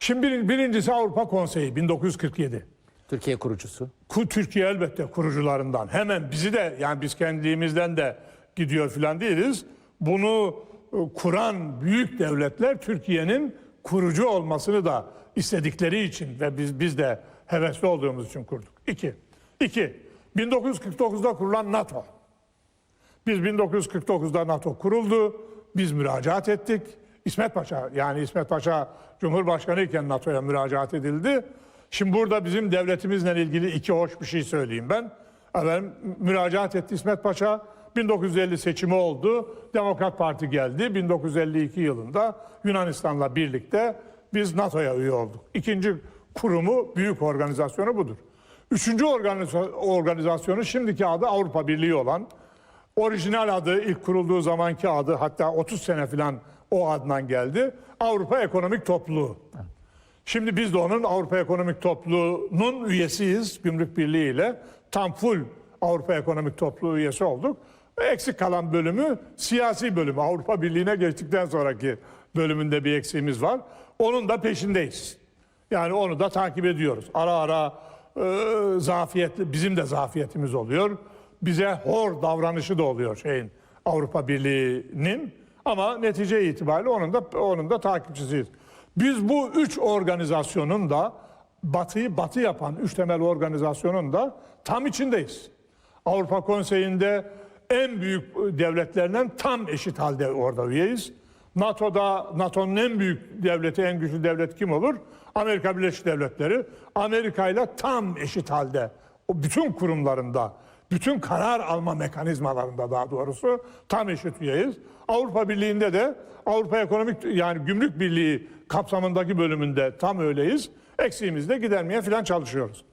Şimdi bir- birincisi Avrupa Konseyi 1947. Türkiye kurucusu. Ku- Türkiye elbette kurucularından. Hemen bizi de yani biz kendimizden de gidiyor filan değiliz. Bunu e, kuran büyük devletler Türkiye'nin kurucu olmasını da istedikleri için ve biz biz de hevesli olduğumuz için kurduk. İki. İki. 1949'da kurulan NATO. Biz 1949'da NATO kuruldu. Biz müracaat ettik. İsmet Paşa yani İsmet Paşa Cumhurbaşkanı iken NATO'ya müracaat edildi. Şimdi burada bizim devletimizle ilgili iki hoş bir şey söyleyeyim ben. Efendim, müracaat etti İsmet Paşa. 1950 seçimi oldu. Demokrat Parti geldi. 1952 yılında Yunanistan'la birlikte biz NATO'ya üye olduk. İkinci kurumu, büyük organizasyonu budur. Üçüncü organiza- organizasyonu şimdiki adı Avrupa Birliği olan Orijinal adı ilk kurulduğu zamanki adı hatta 30 sene falan o adından geldi. Avrupa Ekonomik Topluluğu. Şimdi biz de onun Avrupa Ekonomik Topluluğu'nun üyesiyiz Gümrük Birliği ile. Tam full Avrupa Ekonomik Topluluğu üyesi olduk. Eksik kalan bölümü siyasi bölümü. Avrupa Birliği'ne geçtikten sonraki bölümünde bir eksiğimiz var. Onun da peşindeyiz. Yani onu da takip ediyoruz. Ara ara e, zafiyetli, bizim de zafiyetimiz oluyor. Bize hor davranışı da oluyor şeyin Avrupa Birliği'nin. Ama netice itibariyle onun da onun da takipçisiyiz. Biz bu üç organizasyonun da Batı'yı Batı yapan üç temel organizasyonun da tam içindeyiz. Avrupa Konseyi'nde en büyük devletlerinden tam eşit halde orada üyeyiz. NATO'da NATO'nun en büyük devleti, en güçlü devlet kim olur? Amerika Birleşik Devletleri. Amerika ile tam eşit halde o bütün kurumlarında, bütün karar alma mekanizmalarında daha doğrusu tam eşit üyeyiz. Avrupa Birliği'nde de Avrupa Ekonomik yani Gümrük Birliği kapsamındaki bölümünde tam öyleyiz. Eksiğimizi de gidermeye falan çalışıyoruz.